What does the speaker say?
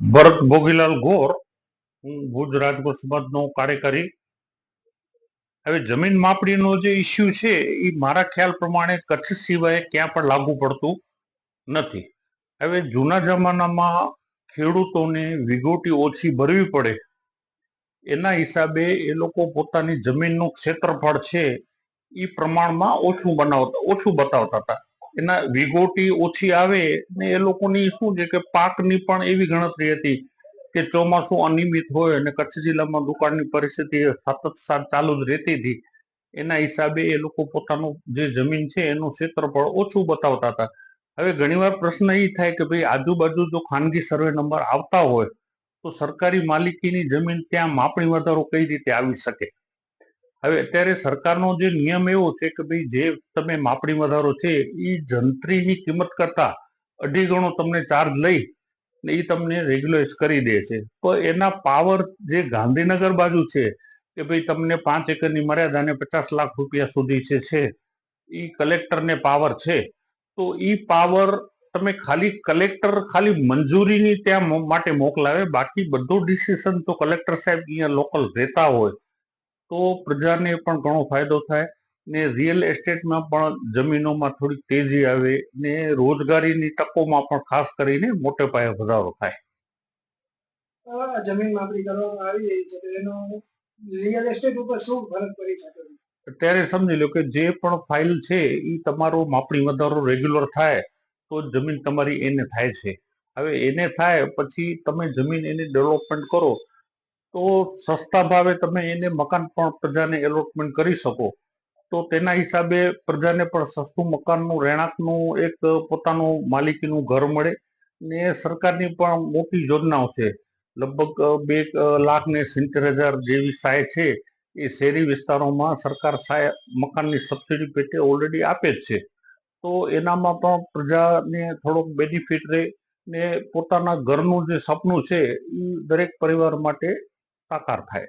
ભરત ભોગીલાલ ગોર, હું ભુજ રાજકોટ સમાજનો કાર્યકારી. હવે જમીન માપણીનો જે ઇસ્યુ છે, એ મારા ખ્યાલ પ્રમાણે કચ્છ સિવાય ક્યાં પણ લાગુ પડતું નથી. હવે જૂના જમાનામાં ખેડૂતોને વિગોટી ઓછી ભરવી પડે. એના હિસાબે એ લોકો પોતાની જમીનનું ક્ષેત્રફળ છે, એ પ્રમાણમાં ઓછું બનાવતા, ઓછું બતાવતા હતા. એના વિગોટી ઓછી આવે ને એ લોકોની શું છે કે પાકની પણ એવી ગણતરી હતી કે ચોમાસું અનિયમિત હોય અને કચ્છ જિલ્લામાં દુકાળની પરિસ્થિતિ સતત સાત ચાલુ જ રહેતી હતી. એના હિસાબે એ લોકો પોતાનું જે જમીન છે એનું ક્ષેત્રફળ ઓછું બતાવતા હતા. હવે ઘણીવાર પ્રશ્ન એ થાય કે ભાઈ આજુબાજુ જો ખાનગી સર્વે નંબર આવતા હોય તો સરકારી માલિકીની જમીન ત્યાં માપણી વધારો કઈ રીતે આવી શકે? હવે અત્યારે સરકારનો જે નિયમ એવો છે કે ભાઈ જે તમે માપણી વધારો છે એ જંત્રીની કિંમત કરતા અઢી ગણો તમને ચાર્જ લઈ એ તમને રેગ્યુલાઇઝ કરી દે છે. તો એના પાવર જે ગાંધીનગર બાજુ છે, કે ભાઈ તમને પાંચ એકરની મર્યાદાને પચાસ લાખ રૂપિયા સુધી છે છે એ કલેક્ટરને પાવર છે. તો એ પાવર તમે ખાલી કલેક્ટર ખાલી મંજૂરીની ત્યાં માટે મોકલાવે, બાકી બધું ડિસિઝન તો કલેક્ટર સાહેબ અહીંયા લોકલ રહેતા હોય. તો પ્રજાને પણ ઘણો ફાયદો થાય ને રિયલ એસ્ટેટમાં પણ જમીનોમાં થોડીક તેજી આવે ને રોજગારીની તકોમાં પણ ખાસ કરીને મોટે પાયે વધારો થાય. જમીન માપણી કરવામાં આવી રહી છે એનો રિયલ એસ્ટેટ ઉપર શું ફરક પડી શકે? અત્યારે સમજી લો કે જે પણ ફાઇલ છે એ તમારો માપણી વધારો રેગ્યુલર થાય તો જમીન તમારી એને થાય છે. હવે એને થાય પછી તમે જમીન એની ડેવલપમેન્ટ કરો તો સસ્તા ભાવે તમે એને મકાન પણ પ્રજાને એલોટમેન્ટ કરી શકો. તો તેના હિસાબે પ્રજાને પણ સસ્તું મકાનનું, રહેણાંકનું, એક પોતાનું માલિકીનું ઘર મળે ને સરકારની પણ મોટી યોજનાઓ છે. લગભગ બે લાખ ને સિત્તેર હજાર જેવી સહાય છે. એ શહેરી વિસ્તારોમાં સરકાર સહાય મકાનની સબસિડી પેટે ઓલરેડી આપે જ છે. તો એનામાં પણ પ્રજાને થોડોક બેનિફિટ રહે ને પોતાના ઘરનું જે સપનું છે એ દરેક પરિવાર માટે સાકાર થાય